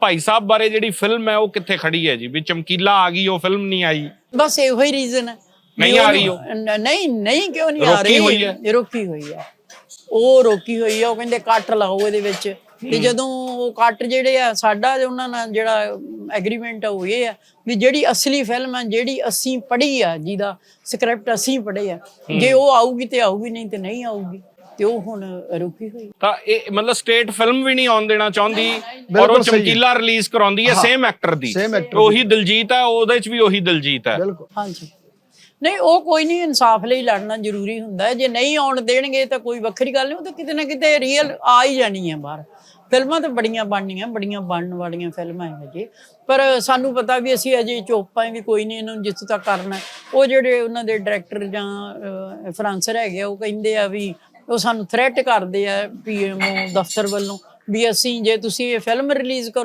ਭਾਈ ਸਾਹਿਬ ਬਾਰੇ ਜਿਹੜੀ ਫਿਲਮ ਹੈ ਉਹ ਕਿੱਥੇ ਖੜੀ ਹੈ ਜੀ? ਵੀ ਚਮਕੀਲਾ ਆ ਗਈ ਉਹ ਫਿਲਮ ਨਹੀਂ ਆਈ। ਬਸ ਇਹੋ ਹੀ ਰੀਜ਼ਨ ਹੈ। ਨਹੀਂ ਆ ਰਹੀ ਉਹ? ਨ- ਨਹੀਂ ਨਹੀਂ ਕਿਉਂ ਨਹੀਂ ਆ ਰੋਕੀ ਰਹੀ? ਹੋਈ ਹੈ? ਇਹ ਰੋਕੀ ਹੋਈ ਹੈ। ਉਹ ਰੋਕੀ ਹੋਈ ਹੈ ਉਹ ਕਹਿੰਦੇ ਕੱਟ ਲਾਓ ਇਹਦੇ ਵਿੱਚ। ਤੇ ਜਦੋਂ ਉਹ ਕੱਟ ਜਿਹੜੇ ਆ ਸਾਡਾ ਜੋ ਉਹਨਾਂ ਨਾਲ ਜਿਹੜਾ ਐਗਰੀਮੈਂਟ ਉਹ ਇਹ ਆ ਵੀ ਜਿਹੜੀ ਅਸਲੀ ਫਿਲਮ ਹੈ ਜਿਹੜੀ ਅਸੀਂ ਪੜ੍ਹੀ ਆ ਜਿਹਦਾ ਸਕ੍ਰਿਪਟ ਅਸੀਂ ਪੜ੍ਹੇ ਆ ਜੇ ਉਹ ਆਊਗੀ ਤੇ ਆਊਗੀ ਨਹੀਂ ਤੇ ਨਹੀਂ ਆਊਗੀ। ਤੇ ਉਹ ਹੁਣ ਰੁਕੀ ਹੋਈ। ਤਾਂ ਇਹ ਮਤਲਬ ਸਟੇਟ ਫਿਲਮ ਵੀ ਨਹੀਂ ਆਉਣ ਦੇਣਾ ਚਾਹੁੰਦੀ ਔਰ ਉਹ ਬਿਲਕੁਲ ਸਹੀ ਹੈ। ਚਮਕੀਲਾ ਰਿਲੀਜ਼ ਕਰਾਉਂਦੀ ਹੈ ਸੇਮ ਐਕਟਰ ਦੀ। same actor ਉਹੀ ਦਿਲਜੀਤ ਹੈ ਉਹਦੇ ਚ ਵੀ ਉਹੀ ਦਿਲਜੀਤ ਹੈ। ਬਿਲਕੁਲ। ਹਾਂਜੀ। ਨਹੀਂ ਉਹ ਕੋਈ ਨਹੀਂ ਇਨਸਾਫ ਲਈ ਲੜਨਾ ਜ਼ਰੂਰੀ ਹੁੰਦਾ ਹੈ। ਜੇ ਨਹੀਂ ਆਉਣ ਦੇਣਗੇ ਤਾਂ ਕੋਈ ਵੱਖਰੀ ਗੱਲ ਨਹੀਂ ਉਹ ਤਾਂ ਕਿਤੇ ਨਾ ਕਿਤੇ ਰੀਅਲ ਆ ਹੀ ਜਾਣੀ ਹੈ ਬਾਹਰ। ਫਿਲਮਾਂ ਤਾਂ ਬੜੀਆਂ ਬਣਨੀਆਂ ਬੜੀਆਂ ਬਣਨ ਵਾਲੀਆਂ ਫਿਲਮਾਂ ਹੈ ਹਜੇ ਪਰ ਸਾਨੂੰ ਪਤਾ ਵੀ ਅਸੀਂ ਅਜੇ ਚੋਪਾਂ ਵੀ ਕੋਈ ਨਹੀਂ ਇਹਨਾਂ ਨੂੰ ਜਿੱਥੋਂ ਤੱਕ ਕਰਨਾ ਹੈ। ਉਹ ਜਿਹੜੇ ਉਹਨਾਂ ਦੇ ਡਾਇਰੈਕਟਰ ਜਾਂ ਫਰਾਂਸਰ ਹੈਗੇ ਆ, ਉਹ ਕਹਿੰਦੇ ਆ ਵੀ ਉਹ ਸਾਨੂੰ ਥ੍ਰੈਟ ਕਰਦੇ ਆ ਪੀਐਮਓ ਦਫ਼ਤਰ ਵੱਲੋਂ, ਵੀ ਅਸੀਂ ਜੇ ਤੁਸੀਂ ਇਹ ਫਿਲਮ ਰਿਲੀਜ਼ ਕਰੋ